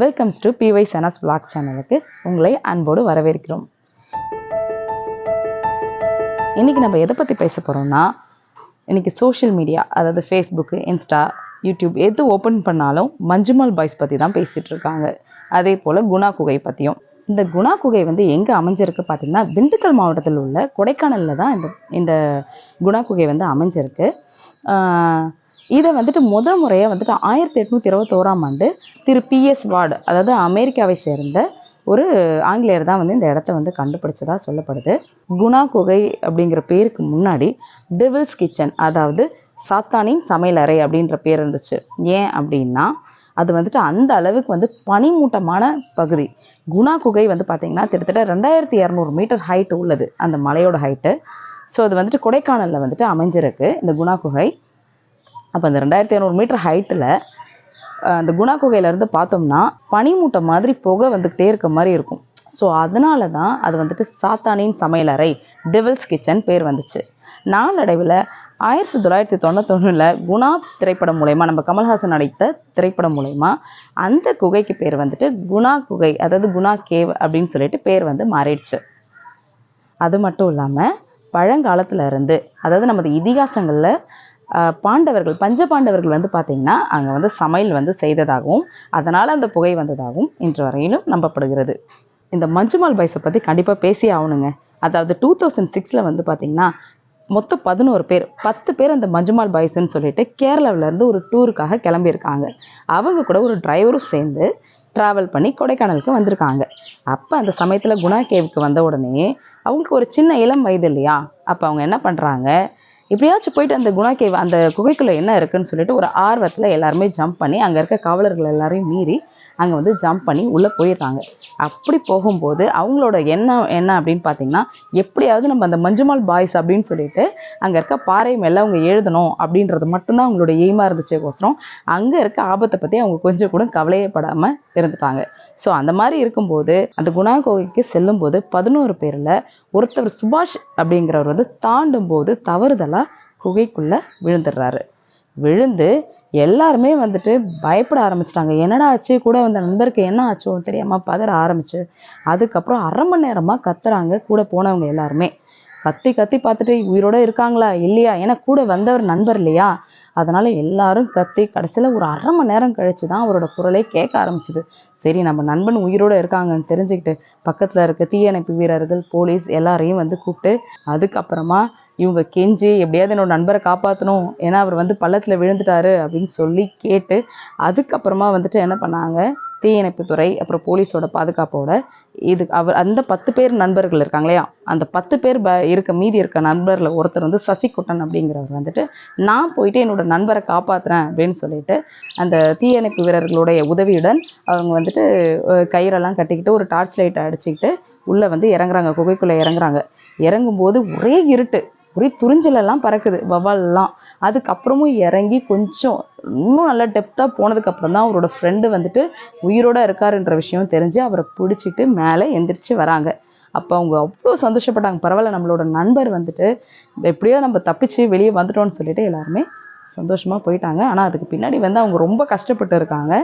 Welcomes to by Sana's vlog சேனலுக்கு உங்களை அன்போடு வரவேற்கிறோம். இன்றைக்கி நம்ம எதை பற்றி பேச போகிறோம்னா இன்றைக்கி சோஷியல் மீடியா அதாவது ஃபேஸ்புக்கு இன்ஸ்டா யூடியூப் எது ஓப்பன் பண்ணாலும் மஞ்சுமால் பாய்ஸ் பற்றி தான் பேசிகிட்டு இருக்காங்க. அதே போல் குணா குகை பற்றியும் இந்த குணா குகை வந்து எங்கே அமைஞ்சிருக்கு பார்த்தீங்கன்னா திண்டுக்கல் மாவட்டத்தில் உள்ள கொடைக்கானலில் தான் இந்த இந்த குணா குகை வந்து அமைஞ்சிருக்கு. இதை வந்துட்டு முத முறையாக வந்துட்டு ஆயிரத்தி எட்நூற்றி இருபத்தோராம் ஆண்டு திரு பிஎஸ் வார்டு அதாவது அமெரிக்காவை சேர்ந்த ஒரு ஆங்கிலேயர் தான் வந்து இந்த இடத்த வந்து கண்டுபிடிச்சதாக சொல்லப்படுது. குணா குகை அப்படிங்கிற பேருக்கு முன்னாடி டெவில்ஸ் கிச்சன் அதாவது சாத்தானின் சமையலறை அப்படின்ற பேர் இருந்துச்சு. ஏன் அப்படின்னா அது வந்துட்டு அந்த அளவுக்கு வந்து பனிமூட்டமான பகுதி. குணா குகை வந்து பார்த்திங்கன்னா கிட்டத்தட்ட ரெண்டாயிரத்தி இரநூறு மீட்டர் ஹைட் உள்ளது அந்த மலையோட ஹைட்டு ஸோ அது வந்துட்டு கொடைக்கானலில் வந்துட்டு அமைஞ்சிருக்கு இந்த குணா குகை. அப்போ அந்த ரெண்டாயிரத்தி இரநூறு மீட்டர் ஹைட்டில் அந்த குணா குகையிலேருந்து பார்த்தோம்னா பனிமூட்டை மாதிரி புகை வந்துக்கிட்டே இருக்க மாதிரி இருக்கும். ஸோ அதனால தான் அது வந்துட்டு சாத்தானின் சமையலறை டெவில்ஸ் கிச்சன் பேர் வந்துச்சு. நாளடைவில் ஆயிரத்தி தொள்ளாயிரத்தி தொண்ணூத்தொன்னில் குணா திரைப்படம் மூலயமா நம்ம கமல்ஹாசன் நடித்த திரைப்படம் மூலயமா அந்த குகைக்கு பேர் வந்துட்டு குணா குகை அதாவது குணா கேவ் அப்படின்னு சொல்லிட்டு பேர் வந்து மாறிடுச்சு. அது மட்டும் இல்லாமல் பழங்காலத்துல இருந்து அதாவது நமது இதிகாசங்களில் பாண்டவர்கள் பஞ்ச பாண்டவர்கள் வந்து பார்த்திங்கன்னா அங்கே வந்து சமையல் வந்து செய்ததாகவும் அதனால் அந்த புகை வந்ததாகவும் இன்று வரையிலும் நம்பப்படுகிறது. இந்த மஞ்சுமால் பாய்ஸை பற்றி கண்டிப்பாக பேசி ஆகணுங்க. அதாவது டூ தௌசண்ட் சிக்ஸில் வந்து பார்த்திங்கன்னா மொத்தம் பதினோரு பேர் பத்து பேர் அந்த மஞ்சுமால் பாய்ஸ்ன்னு சொல்லிட்டு கேரளாவிலேருந்து ஒரு டூருக்காக கிளம்பியிருக்காங்க. அவங்க கூட ஒரு டிரைவரும் சேர்ந்து ட்ராவல் பண்ணி கொடைக்கானலுக்கு வந்திருக்காங்க. அப்போ அந்த சமயத்தில் குணா கேவுக்கு வந்த உடனே அவங்களுக்கு ஒரு சின்ன இளம் வயது இல்லையா? அப்போ அவங்க என்ன பண்ணுறாங்க எப்படியாச்சும் போயிட்டு அந்த குணா கேவ் அந்த குகைக்குள்ளே என்ன இருக்குன்னு சொல்லிட்டு ஒரு ஆர்வத்தில் எல்லாருமே ஜம்ப் பண்ணி அங்கே இருக்க காவலர்கள் எல்லாரையும் மீறி அங்கே வந்து ஜம்ப் பண்ணி உள்ளே போயிடுறாங்க. அப்படி போகும்போது அவங்களோட எண்ணம் என்ன அப்படின்னு பார்த்தீங்கன்னா எப்படியாவது நம்ம அந்த மஞ்சுமால் பாய்ஸ் அப்படின்னு சொல்லிட்டு அங்கே இருக்க பாறை மேலே அவங்க எழுதணும் அப்படின்றது மட்டும்தான் அவங்களோட எய்மாக இருந்துச்சுக்கோசரம் அங்கே இருக்க ஆபத்தை பற்றி அவங்க கொஞ்சம் கூட கவலையப்படாமல் இருந்துட்டாங்க. ஸோ அந்த மாதிரி இருக்கும்போது அந்த குணா கோகைக்கு செல்லும்போது பதினோரு பேரில் ஒருத்தர் சுபாஷ் அப்படிங்கிறவர் வந்து தாண்டும் போது தவறுதலாக குகைக்குள்ளே விழுந்துடுறாரு. விழுந்து எல்லாருமே வந்துட்டு பயப்பட ஆரம்பிச்சிட்டாங்க. என்னடா ஆச்சு? கூட வந்த நண்பருக்கு என்ன ஆச்சோ? தெரியாமல் பதற ஆரம்பிச்சு. அதுக்கப்புறம் அரை மணி நேரமாக கத்துறாங்க. கூட போனவங்க எல்லாருமே. கத்தி கத்தி பார்த்துட்டு உயிரோட இருக்காங்களா? இல்லையா? ஏன்னா கூட வந்தவர் நண்பர் இல்லையா? அதனால எல்லாரும் கத்தி கடைசியில் ஒரு அரை மணி நேரம் கழிச்சு தான் அவரோட குரலே கேட்க ஆரம்பிச்சுது. சரி நம்ம நண்பன் உயிரோட இருக்காங்கன்னு தெரிஞ்சுக்கிட்டு பக்கத்தில் இருக்க தீயணைப்பு வீரர்கள் போலீஸ் எல்லாரையும் வந்து கூப்பிட்டு அதுக்கப்புறமா இவங்க கெஞ்சி எப்படியாவது என்னோட நண்பரை காப்பாற்றணும் ஏன்னா அவர் வந்து பள்ளத்தில் விழுந்துட்டாரு அப்படின்னு சொல்லி கேட்டு அதுக்கப்புறமா வந்துட்டு என்ன பண்ணாங்க? தீயணைப்புத்துறை அப்புறம் போலீஸோட பாதுகாப்போட இது அவர் அந்த பத்து பேர் நண்பர்கள் இருக்காங்க இல்லையா? அந்த பத்து பேர் ப இருக்க மீதி இருக்க நண்பரில் ஒருத்தர் வந்து சசிகுட்டன் அப்படிங்கிறவர் வந்துட்டு நான் போயிட்டு என்னோட நண்பரை காப்பாற்றுறேன் அப்படின்னு சொல்லிட்டு அந்த தீயணைப்பு வீரர்களுடைய உதவியுடன் அவங்க வந்துட்டு கயிறெல்லாம் கட்டிக்கிட்டு ஒரு டார்ச் லைட்டை அடிச்சுக்கிட்டு உள்ளே வந்து இறங்குறாங்க குகைக்குள்ளே இறங்குறாங்க. இறங்கும்போது ஒரே இருட்டு. ஒரே துறிஞ்சலெல்லாம் பறக்குது வவால்லாம். அதுக்கப்புறமும் இறங்கி கொஞ்சம் இன்னும் நல்லா டெப்த்தாக போனதுக்கப்புறம் தான் அவரோட ஃப்ரெண்டு வந்துட்டு உயிரோட இருக்காருன்ற விஷயம் தெரிஞ்சு அவரை பிடிச்சிட்டு மேலே எந்திரிச்சு வராங்க. அப்போ அவங்க அவ்வளோ சந்தோஷப்பட்டாங்க. பரவாயில்ல நம்மளோட நண்பர் வந்துட்டு எப்படியோ நம்ம தப்பிச்சு வெளியே வந்துட்டோம்னு சொல்லிட்டு எல்லாருமே சந்தோஷமாக போயிட்டாங்க. ஆனால் அதுக்கு பின்னாடி வந்து அவங்க ரொம்ப கஷ்டப்பட்டு இருக்காங்க.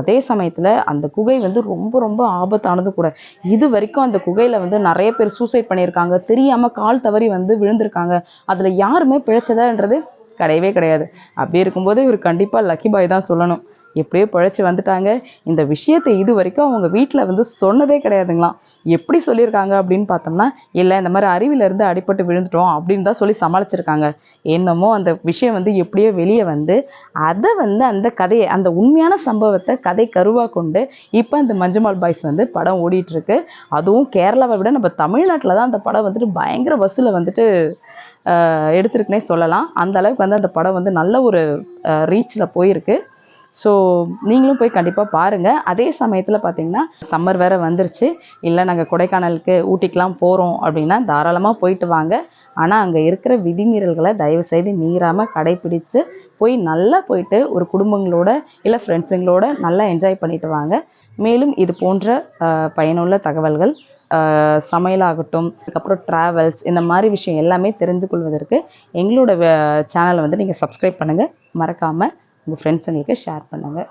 அதே சமயத்தில் அந்த குகை வந்து ரொம்ப ரொம்ப ஆபத்தானது கூட. இது வரைக்கும் அந்த குகையில் வந்து நிறைய பேர் சூசைட் பண்ணியிருக்காங்க. தெரியாமல் கால் தவறி வந்து விழுந்திருக்காங்க. அதில் யாருமே பிழைச்சதான்றது கிடையவே கிடையாது. அப்படி இருக்கும்போது இவர் கண்டிப்பாக லக்கி பாய் தான் சொல்லணும். எப்படியோ பிழைச்சி வந்துட்டாங்க. இந்த விஷயத்தை இது வரைக்கும் அவங்க வீட்டில் வந்து சொன்னதே கிடையாதுங்களாம். எப்படி சொல்லியிருக்காங்க அப்படின்னு பார்த்தோம்னா இல்லை இந்த மாதிரி அறிவிலிருந்து அடிபட்டு விழுந்துட்டோம் அப்படின்னு தான் சொல்லி சமாளிச்சிருக்காங்க. என்னமோ அந்த விஷயம் வந்து எப்படியோ வெளியே வந்து அதை வந்து அந்த கதையை அந்த உண்மையான சம்பவத்தை கதை கருவாக கொண்டு இப்போ அந்த மஞ்சுமால் பாய்ஸ் வந்து படம் ஓடிட்டுருக்கு. அதுவும் கேரளாவை விட நம்ம தமிழ்நாட்டில் தான் அந்த படம் வந்துட்டு பயங்கர வசூலை வந்துட்டு ஆஹ், எடுத்திருக்குனே சொல்லலாம். அந்த அளவுக்கு வந்து அந்த படம் வந்து நல்ல ஒரு ரீச்சில் போயிருக்கு. ஸோ நீங்களும் போய் கண்டிப்பாக பாருங்கள் அதே சமயத்தில் பார்த்தீங்கன்னா சம்மர் வேறு வந்துருச்சு. இல்லை நாங்கள் கொடைக்கானலுக்கு ஊட்டிக்கெலாம் போகிறோம் அப்படின்னா தாராளமாக போயிட்டு வாங்க. ஆனால் அங்கே இருக்கிற விதிமீறல்களை தயவு செய்து மீறாமல் கடைபிடித்து போய் நல்லா போயிட்டு ஒரு குடும்பங்களோட இல்லை ஃப்ரெண்ட்ஸுங்களோட நல்லா என்ஜாய் பண்ணிட்டு வாங்க. மேலும் இது போன்ற பயனுள்ள தகவல்கள் சமையலாகட்டும் அதுக்கப்புறம் ட்ராவல்ஸ் இந்த மாதிரி விஷயம் எல்லாமே தெரிந்து கொள்வதற்கு எங்களோட சேனலை வந்து நீங்கள் சப்ஸ்கிரைப் பண்ணுங்கள் மறக்காமல் உங்கள் ஃப்ரெண்ட்ஸுங்களுக்கு ஷேர் பண்ணுங்கள்